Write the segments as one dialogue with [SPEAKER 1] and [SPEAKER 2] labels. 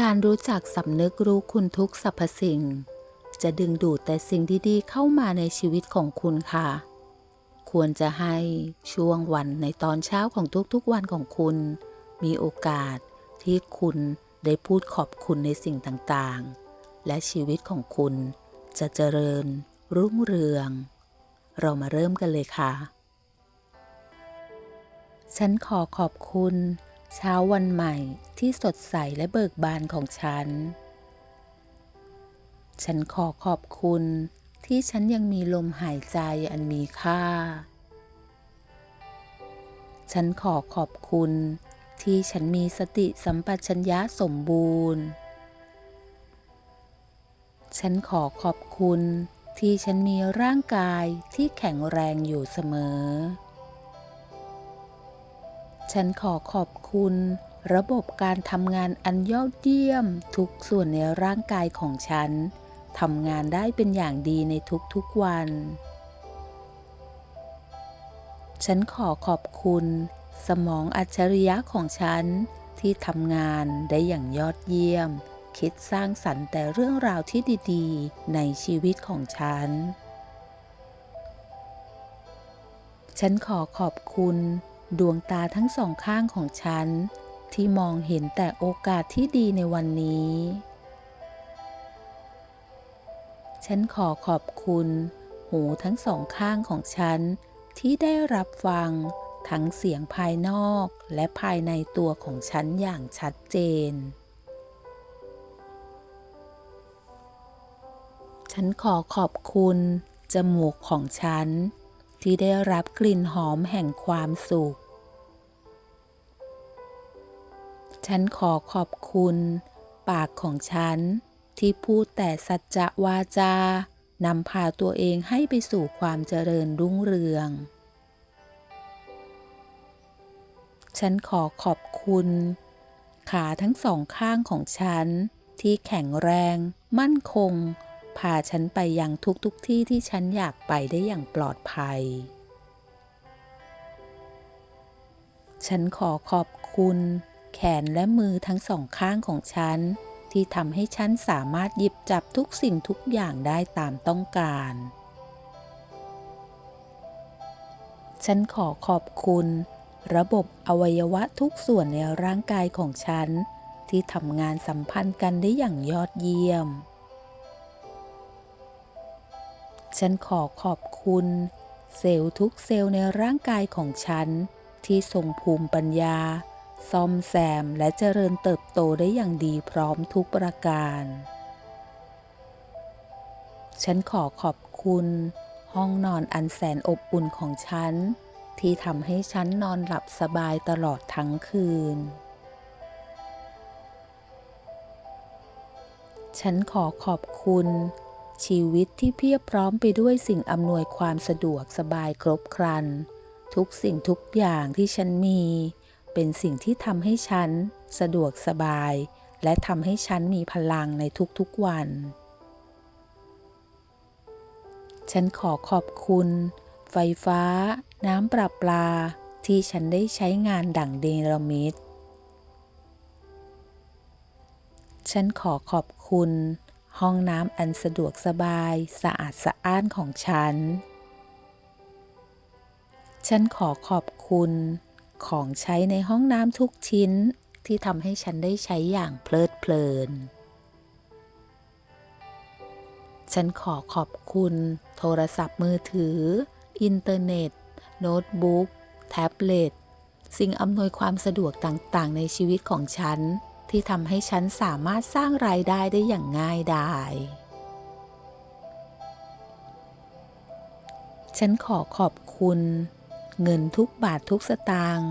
[SPEAKER 1] การรู้จักสำนึกรู้คุณทุกสรรพสิ่ง จะดึงดูดแต่สิ่งดีๆ เข้ามาในชีวิตของคุณค่ะ ควรจะให้ช่วงวันในตอนเช้าของทุกๆวันของคุณ มีโอกาสที่คุณได้พูดขอบคุณในสิ่งต่างๆ และชีวิตของคุณจะเจริญ รุ่งเรือง เรามาเริ่มกันเลยค่ะ ฉันขอขอบคุณ เช้าวันใหม่ที่สดใสและเบิกบานของฉัน ฉันขอขอบคุณที่ฉันยังมีลมหายใจอันมีค่า ฉันขอขอบคุณที่ฉันมีสติสัมปชัญญะสมบูรณ์ ฉันขอขอบคุณที่ฉันมีร่างกายที่แข็งแรงอยู่เสมอ ฉันขอขอบคุณ ระบบการทำงานอันยอดเยี่ยม ทุกส่วนในร่างกายของฉันทำงานได้เป็นอย่างดีในทุกๆวัน ฉันขอขอบคุณ สมองอัจฉริยะของฉัน ที่ทำงานได้อย่างยอดเยี่ยม คิดสร้างสรรค์แต่เรื่องราวที่ดีๆ ในชีวิตของฉัน ฉันขอขอบคุณ ดวงตาทั้งสองข้างของฉัน ที่มองเห็นแต่โอกาสที่ดีในวันนี้ ฉันขอขอบคุณ หูทั้งสองข้างของฉัน ที่ได้รับฟัง ทั้งเสียงภายนอกและภายในตัวของฉันอย่างชัดเจน ฉันขอขอบคุณ จมูกของฉัน ที่ได้รับกลิ่นหอมแห่งความสุข ฉันขอขอบคุณ ปากของฉันที่พูดแต่สัจจะวาจานำพาตัวเองให้ไปสู่ความเจริญรุ่งเรือง ฉันขอขอบคุณ ขาทั้งสองข้างของฉันที่แข็งแรง มั่นคง พาฉันไปยังทุกๆทที่ที่ฉันอยากไปได้อย่างปลอดภัย ฉันขอขอบคุณ แขนและมือทั้งสองข้างของฉัน ที่ทำให้ฉันสามารถหยิบจับทุกสิ่งทุกอย่างได้ตามต้องการ ฉันขอขอบคุณ ระบบอวัยวะทุกส่วนในร่างกายของฉัน ที่ทำงานสัมพันธ์กันได้อย่างยอดเยี่ยม ฉันขอขอบคุณ เซลล์ทุกเซลล์ในร่างกายของฉัน ที่ทรงภูมิปัญญา ซ่อมแซมและเจริญเติบโตได้อย่างดีพร้อมทุกประการ ฉันขอขอบคุณ ห้องนอนอันแสนอบอุ่นของฉัน ที่ทำให้ฉันนอนหลับสบายตลอดทั้งคืนฉันขอขอบคุณ ชีวิตที่เพียบพร้อมไปด้วยสิ่งอำนวยความสะดวกสบายครบครัน ทุกสิ่งทุกอย่างที่ฉันมี เป็นสิ่งที่ทำให้ฉัน สะดวกสบาย และทำให้ฉันมีพลังในทุกๆวัน ฉันขอขอบคุณ ไฟฟ้า น้ำประปา ที่ฉันได้ใช้งานดั่งเดรมิตฉันขอขอบคุณ ห้องน้ำอันสะดวกสบายสะอาดสะอ้านของฉัน ฉันขอขอบคุณของใช้ในห้องน้ำทุกชิ้นที่ทำให้ฉันได้ใช้อย่างเพลิดเพลิน ฉันขอขอบคุณ โทรศัพท์มือถือ อินเทอร์เน็ต โน้ตบุ๊ก แท็บเล็ต สิ่งอำนวยความสะดวกต่างๆ ในชีวิตของฉัน ที่ทำให้ฉันสามารถสร้างรายได้ได้อย่างง่ายดายฉันขอขอบคุณ เงินทุกบาททุกสตางค์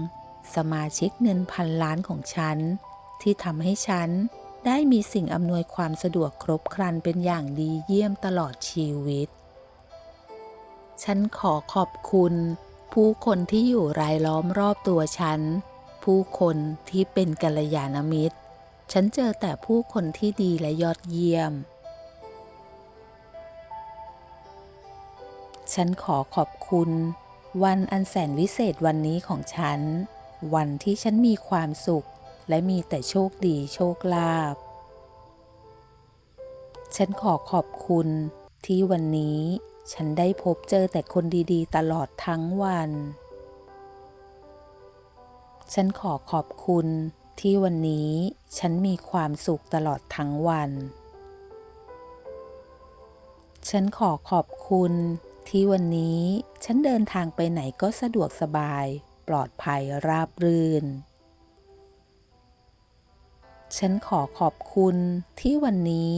[SPEAKER 1] สมาชิกเงินพันล้านของฉัน ที่ทำให้ฉันได้มีสิ่งอำนวยความสะดวกครบครันเป็นอย่างดีเยี่ยมตลอดชีวิต ฉันขอขอบคุณ ผู้คนที่อยู่รายล้อมรอบตัวฉัน ผู้คนที่เป็นกัลยาณมิตร ฉันเจอแต่ผู้คนที่ดีและยอดเยี่ยม ฉันขอขอบคุณ วันอันแสนวิเศษวันนี้ของฉัน วันที่ฉันมีความสุข และมีแต่โชคดีโชคลาภ ฉันขอขอบคุณที่วันนี้ฉันได้พบเจอแต่คนดีๆ ตลอดทั้งวัน ฉันขอขอบคุณ ที่วันนี้ฉันมีความสุขตลอดทั้งวัน ฉันขอขอบคุณ ที่วันนี้ฉันเดินทางไปไหนก็สะดวกสบาย ปลอดภัยราบรื่น ฉันขอขอบคุณที่วันนี้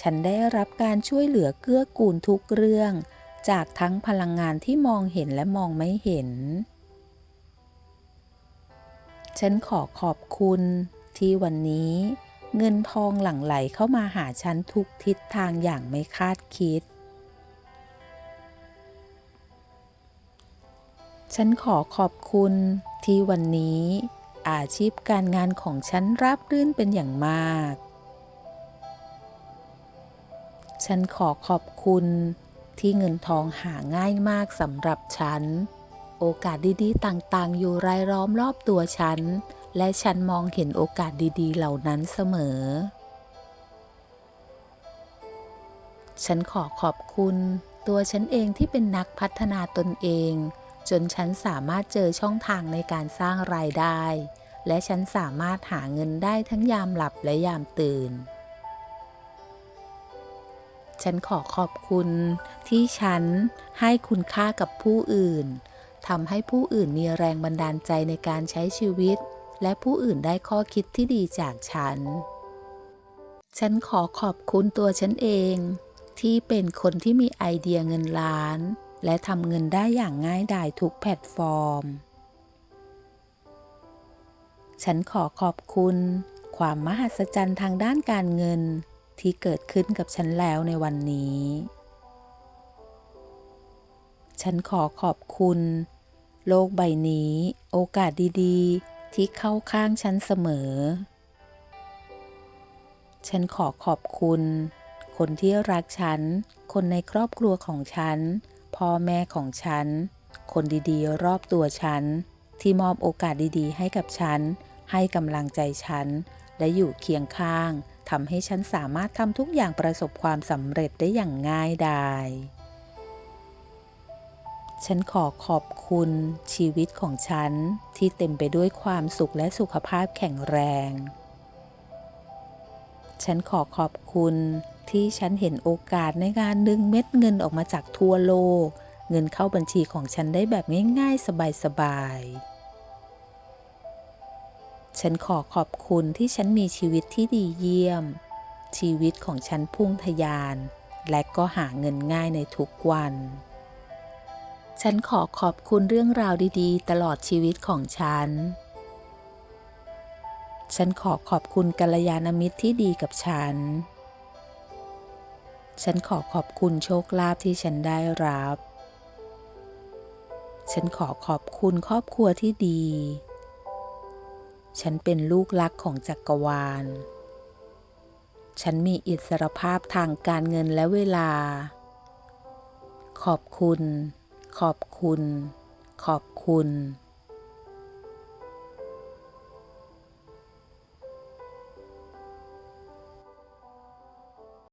[SPEAKER 1] ฉันได้รับการช่วยเหลือเกื้อกูลทุกเรื่อง จากทั้งพลังงานที่มองเห็นและมองไม่เห็น ฉันขอขอบคุณที่วันนี้ เงินทองหลั่งไหลเข้ามาหาฉันทุกทิศทางอย่างไม่คาดคิด ฉันขอขอบคุณที่วันนี้ อาชีพการงานของฉันราบรื่นเป็นอย่างมาก ฉันขอขอบคุณที่เงินทองหาง่ายมากสำหรับฉัน โอกาสดีๆ ต่างๆ อยู่รายล้อมรอบตัวฉัน และฉันมองเห็นโอกาสดีๆ เหล่านั้นเสมอ ฉันขอขอบคุณ ตัวฉันเองที่เป็นนักพัฒนาตนเอง จนฉันสามารถเจอช่องทางในการสร้างรายได้ และฉันสามารถหาเงินได้ทั้งยามหลับและยามตื่นฉันขอขอบคุณที่ฉันให้คุณค่ากับผู้อื่น ทำให้ผู้อื่นมีแรงบันดาลใจในการใช้ชีวิต และผู้อื่นได้ข้อคิดที่ดีจากฉัน ฉันขอขอบคุณตัวฉันเอง ที่เป็นคนที่มีไอเดียเงินล้าน และทำเงินได้อย่างง่ายดายทุกแพลตฟอร์ม ฉันขอขอบคุณ ความมหัศจรรย์ทางด้านการเงินที่เกิดขึ้นกับฉันแล้วในวันนี้ ฉันขอขอบคุณ โลกใบนี้ โอกาสดีๆ ที่เข้าข้างฉันเสมอ ฉันขอขอบคุณ คนที่รักฉัน คนในครอบครัวของฉัน พ่อแม่ของฉัน คนดีๆ รอบตัวฉัน ที่มอบโอกาสดีๆ ให้กับฉัน ให้กำลังใจฉัน และอยู่เคียงข้างทำให้ฉันสามารถทำทุกอย่างประสบความสำเร็จได้อย่างง่ายดาย ฉันขอขอบคุณชีวิตของฉันที่เต็มไปด้วยความสุขและสุขภาพแข็งแรง ฉันขอขอบคุณที่ฉันเห็นโอกาสในการดึงเม็ดเงินออกมาจากทั่วโลก เงินเข้าบัญชีของฉันได้แบบง่ายๆ สบายๆ ฉันขอขอบคุณที่ฉันมีชีวิตที่ดีเยี่ยม ชีวิตของฉันพุ่งทะยาน และก็หาเงินง่ายในทุกวัน ฉันขอขอบคุณเรื่องราวดีๆ ตลอดชีวิตของฉัน ฉันขอขอบคุณกัลยาณมิตรที่ดีกับฉัน ฉันขอขอบคุณโชคลาภที่ฉันได้รับ ฉันขอขอบคุณครอบครัวที่ดี ฉันเป็นลูกรักของจักรวาล ฉันมีอิสรภาพทางการเงินและเวลา ขอบคุณ ขอบคุณ ขอบคุณ